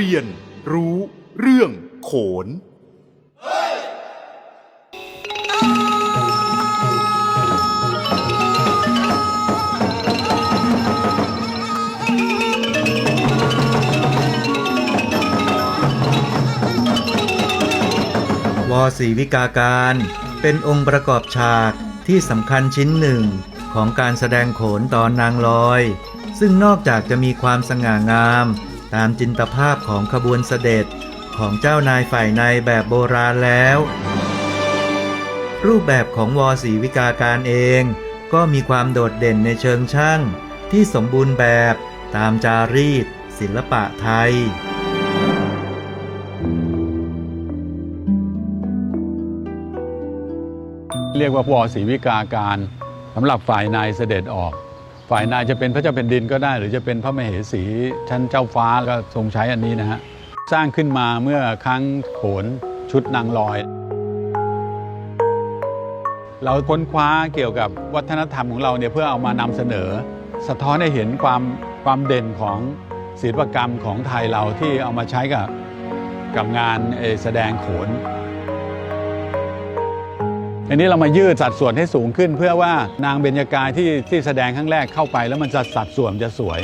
เรียน รู้ เรื่อง โขนวศรีวิกาการเป็นองค์ประกอบฉากที่สำคัญชิ้นหนึ่งของการแสดงโขนตอนนางลอย ซึ่งนอกจากจะมีความสง่างาม ตามจินตภาพของขบวนเสด็จของเจ้านายฝ่ายในแบบโบราณแล้ว รูปแบบของวศรีวิกาการเอง ก็มีความโดดเด่นในเชิงช่าง ที่สมบูรณ์แบบตามจารีต ศิลปะไทยเรียกว่าวอศรีวิกาการสำหรับฝ่ายนายเสด็จออก ฝ่ายนายจะเป็นพระเจ้าแผ่นดินก็ได้ หรือจะเป็นพระมเหสีชั้นเจ้าฟ้าก็ทรงใช้อันนี้นะฮะสร้างขึ้นมาเมื่อครั้งโขนชุดนางลอย เราค้นคว้าเกี่ยวกับวัฒนธรรมของเราเนี่ยเพื่อเอามานำเสนอ สะท้อนให้เห็นความความเด่นของศิลปกรรมของไทยเราที่เอามาใช้กับกับงานแสดงโขน อันนี้เรามายืดสัดส่วนให้สูงขึ้น เพื่อว่านางเบญจกายที่ที่แสดงครั้งแรกเข้าไป แล้วมันจะสัดส่วนจะสวย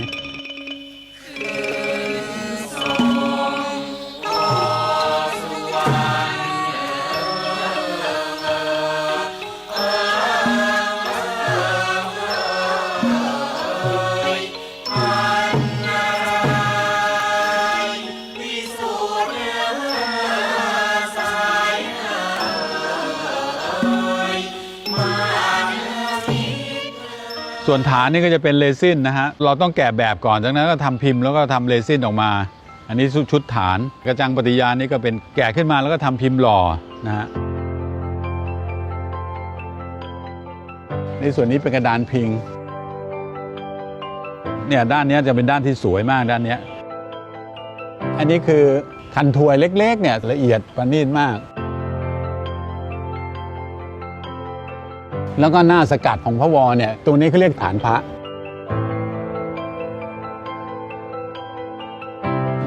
ส่วนฐานนี่ก็จะเป็นเรซินนะฮะ เราต้องแกะแบบก่อน จากนั้นก็ทำพิมพ์แล้วก็ทำเรซินออกมา อันนี้ชุดฐาน กระจังปฏิญาณนี่ก็เป็นแกะขึ้นมาแล้วก็ทำพิมพ์หล่อนะฮะ ในส่วนนี้เป็นกระดานพิง เนี่ยด้านนี้จะเป็นด้านที่สวยมากด้านนี้ อันนี้คือคันถวยเล็กๆเนี่ยละเอียดประณีตมาก แล้วก็หน้าสกัดของพระวอเนี่ยตรงนี้เขาเรียกฐานพระ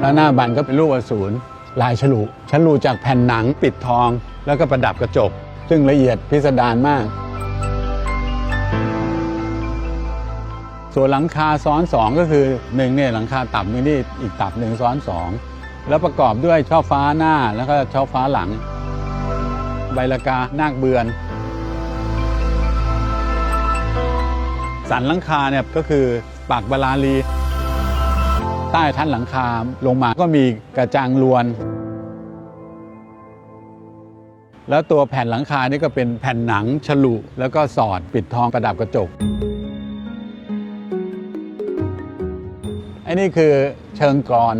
แล้วหน้าบันก็เป็นรูปอสูรลายฉลุฉลุจากแผ่นหนังปิดทอง แล้วก็ประดับกระจก ซึ่งละเอียดพิสดารมาก ส่วนหลังคาซ้อนสองก็คือหนึ่งเนี่ยหลังคาตับนึงนี่อีกตับหนึ่งซ้อนสองแล้วประกอบด้วยช่อฟ้าหน้าแล้วก็ช่อฟ้าหลัง ใบละกานาคเบือน สันหลังคาเนี่ยก็คือปากบาลาลี ใต้ท่านหลังคาลงมาก็มีกระจังลวน แล้วตัวแผ่นหลังคานี่ก็เป็นแผ่นหนังฉลุ แล้วก็สอดปิดทองประดับกระจกอันนี้คือเชิงกรอน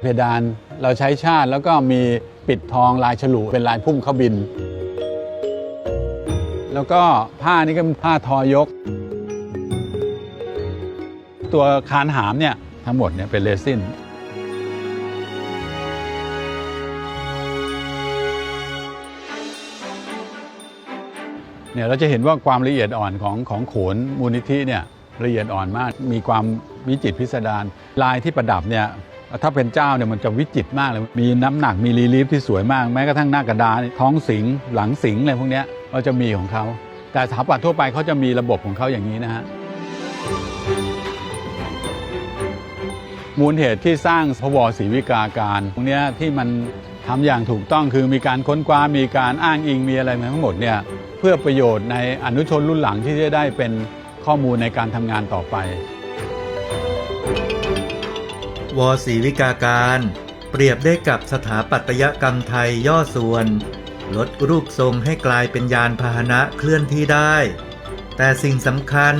เพดานเราใช้ชาติแล้วก็มีปิดทองลายฉลุเป็นลายพุ่มเข้าบิน แล้วก็ผ้านี่ก็เป็นผ้าทอยก ตัวคานหามเนี่ยทั้งหมดเนี่ยเป็นเรซินเนี่ยเราจะเห็นว่าความละเอียดอ่อนของของโขนมูลนิธิเนี่ยละเอียดอ่อนมาก มีความวิจิตรพิสดารลายที่ประดับเนี่ยถ้าเป็นเจ้าเนี่ยมันจะวิจิตรมากเลย มีน้ำหนักมีรีลีฟที่สวยมาก แม้กระทั่งหน้ากระดานท้องสิงหลังสิงอะไรพวกเนี้ย ก็จะมีของเขา แต่สถาปัตย์ทั่วไปเขาจะมีระบบของเขาอย่างนี้นะฮะมูลเหตุที่สร้างพวศรีวิกาการตรงเนี้ยที่มันทำอย่างถูกต้องคือมีการค้นคว้ามีการอ้างอิงมีอะไรมาทั้งหมดเนี่ยเพื่อประโยชน์ในอนุชนรุ่นหลังที่จะได้เป็นข้อมูลในการทำงานต่อไป วศรีวิกาการ เปรียบได้กับสถาปัตยกรรมไทยย่อส่วน ลดรูปทรงให้กลายเป็นยานพาหนะเคลื่อนที่ได้ แต่สิ่งสำคัญ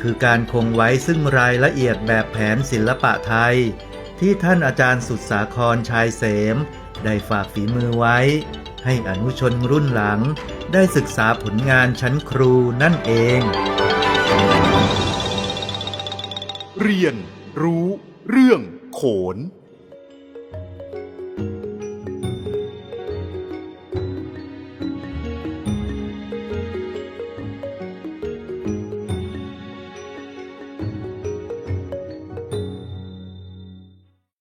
คือการคงไว้ซึ่งรายละเอียดแบบแผนศิลปะไทย ที่ท่านอาจารย์สุดสาครชายเสม ได้ฝากฝีมือไว้ ให้อนุชนรุ่นหลัง ได้ศึกษาผลงานชั้นครูนั่นเอง เรียนรู้เรื่องโขน